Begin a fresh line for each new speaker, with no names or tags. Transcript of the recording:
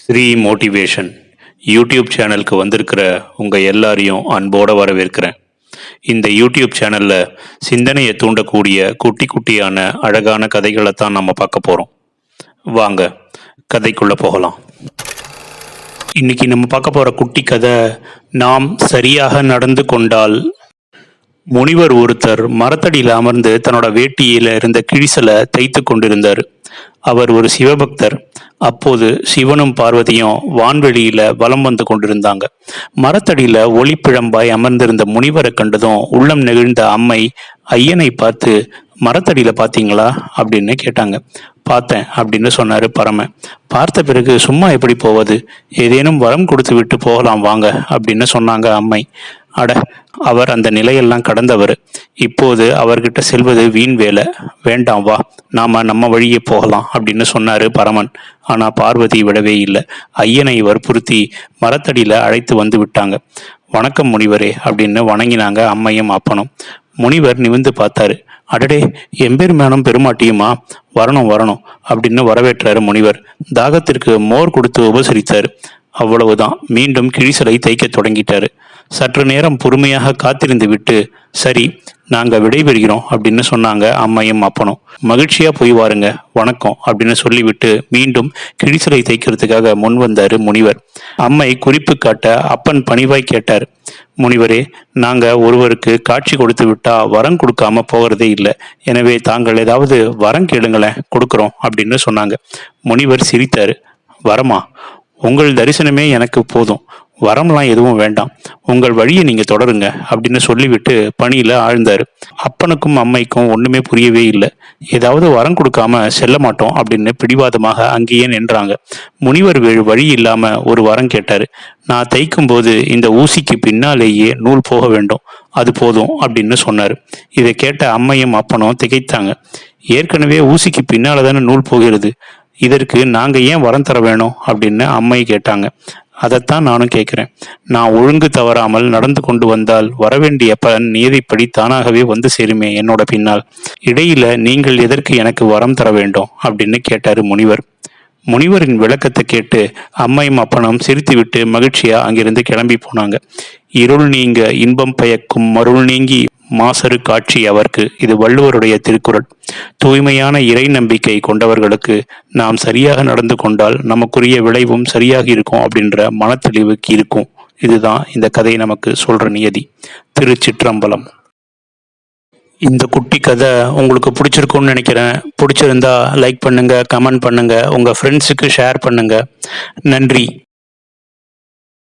Sri motivation YouTube சேனலுக்கு வந்திருக்கிற உங்கள் எல்லாரையும் அன்போடு வரவேற்கிறேன். இந்த யூடியூப் சேனலில் சிந்தனையை தூண்டக்கூடிய குட்டி குட்டியான அழகான கதைகளை தான் நம்ம பார்க்க போகிறோம் வாங்க கதைக்குள்ளே போகலாம். இன்னைக்கு நம்ம பார்க்க போகிற குட்டி கதை நாம் சரியாக நடந்து கொண்டால் முனிவர் ஒருத்தர் மரத்தடியில் அமர்ந்து தன்னோட வேட்டியில இருந்த கிழிசலை தைத்து கொண்டிருந்தார். அவர் ஒரு சிவபக்தர். அப்போது சிவனும் பார்வதியும் வான்வெளியில வலம் வந்து கொண்டிருந்தாங்க. மரத்தடியில ஒளிப்பிழம்பாய் அமர்ந்திருந்த முனிவரை கண்டதும் உள்ளம் நெகிழ்ந்த அம்மை ஐயனை பார்த்து மரத்தடியில பாத்தீங்களா அப்படின்னு கேட்டாங்க. பார்த்தேன் அப்படின்னு சொன்னாரு பரம. பார்த்த பிறகு சும்மா எப்படி போவது? ஏதேனும் வரம் கொடுத்து விட்டு போகலாம் வாங்க அப்படின்னு சொன்னாங்க அம்மை. அட அவர் அந்த நிலையெல்லாம் கடந்தவர். இப்போது அவர்கிட்ட செல்வது வீண் வேலை. வேண்டாம் வா நாம நம்ம வழியே போகலாம் அப்படின்னு சொன்னாரு பரமன். ஆனா பார்வதி விடவே இல்லை. ஐயனை வற்புறுத்தி மரத்தடியில அழைத்து வந்து விட்டாங்க. வணக்கம் முனிவரே அப்படின்னு வணங்கினாங்க அம்மையும் அப்பனும். முனிவர் நிமிந்து பார்த்தாரு. அடடே எம்பெருமானம் பெருமாட்டியுமா? வரணும் வரணும் அப்படின்னு வரவேற்றாரு முனிவர். தாகத்திற்கு மோர் கொடுத்து உபசரித்தார். அவ்வளவுதான் மீண்டும் கிழிசலை தைக்க தொடங்கிட்டாரு. சற்று நேரம் பொறுமையாக காத்திருந்து விட்டு சரி நாங்க விடைபெறுகிறோம் அப்படின்னு சொன்னாங்க அம்மையும் அப்பனும். மகிழ்ச்சியா போய் வாருங்க வணக்கம் அப்படின்னு சொல்லிவிட்டு மீண்டும் கிழிசலை தைக்கிறதுக்காக முன் வந்தாரு முனிவர். அம்மை குறிப்பு காட்ட அப்பன் பணிவாய் கேட்டார். முனிவரே நாங்க ஒருவருக்கு காட்சி கொடுத்து விட்டா வரம் கொடுக்காம போகிறதே இல்லை. எனவே தாங்கள் ஏதாவது வரம் கேளுங்களேன் கொடுக்குறோம் அப்படின்னு சொன்னாங்க. முனிவர் சிரித்தாரு. வரமா? உங்கள் தரிசனமே எனக்கு போதும். வரம்லாம் எதுவும் வேண்டாம். உங்கள் வழியை நீங்கள் தொடருங்க அப்படின்னு சொல்லிவிட்டு பணியில் ஆழ்ந்தார். அப்பனுக்கும் அம்மைக்கும் ஒன்றுமே புரியவே இல்லை. ஏதாவது வரம் கொடுக்காம செல்ல மாட்டோம் அப்படின்னு பிடிவாதமாக அங்கேயே நின்றாங்க. முனிவர் வேறு வழி இல்லாமல் ஒரு வரம் கேட்டார். நான் தைக்கும் போது இந்த ஊசிக்கு பின்னாலேயே நூல் போக வேண்டும். அது போதும் அப்படின்னு சொன்னார். இதை கேட்ட அம்மையும் அப்பனும் திகைத்தாங்க. ஏற்கனவே ஊசிக்கு பின்னால தானே நூல் போகிறது. இதற்கு நாங்கள் ஏன் வரம் தர வேணும்? அப்படின்னு அம்மை கேட்டாங்க. அதைத்தான் நானும் கேட்கிறேன். நான் ஒழுங்கு தவறாமல் நடந்து கொண்டு வந்தால் வரவேண்டிய பலன் நியதிப்படி தானாகவே வந்து சேருமே என்னோட பின்னால். இடையில நீங்கள் எதற்கு எனக்கு வரம் தர வேண்டும்? அப்படின்னு கேட்டாரு முனிவர். முனிவரின் விளக்கத்தை கேட்டு அம்மையும் அப்பனும் சிரித்துவிட்டு மகிழ்ச்சியா அங்கிருந்து கிளம்பி போனாங்க. இருள் நீங்க இன்பம் பயக்கும் மருள் நீங்கி மாசரு காட்சி அவர்க்கு. இது வள்ளுவருடைய திருக்குறள். தூய்மையான இறை நம்பிக்கை கொண்டவர்களுக்கு நாம் சரியாக நடந்து கொண்டால் நமக்குரிய விளைவும் சரியாக இருக்கும் அப்படின்ற மனத்தெளிவுக்கு இருக்கும். இதுதான் இந்த கதை நமக்கு சொல்ற நியதி. திருச்சிற்றம்பலம். இந்த குட்டி கதை உங்களுக்கு பிடிச்சிருக்கும்னு நினைக்கிறேன். பிடிச்சிருந்தா லைக் பண்ணுங்க கமெண்ட் பண்ணுங்க உங்க ஃப்ரெண்ட்ஸுக்கு ஷேர் பண்ணுங்க. நன்றி.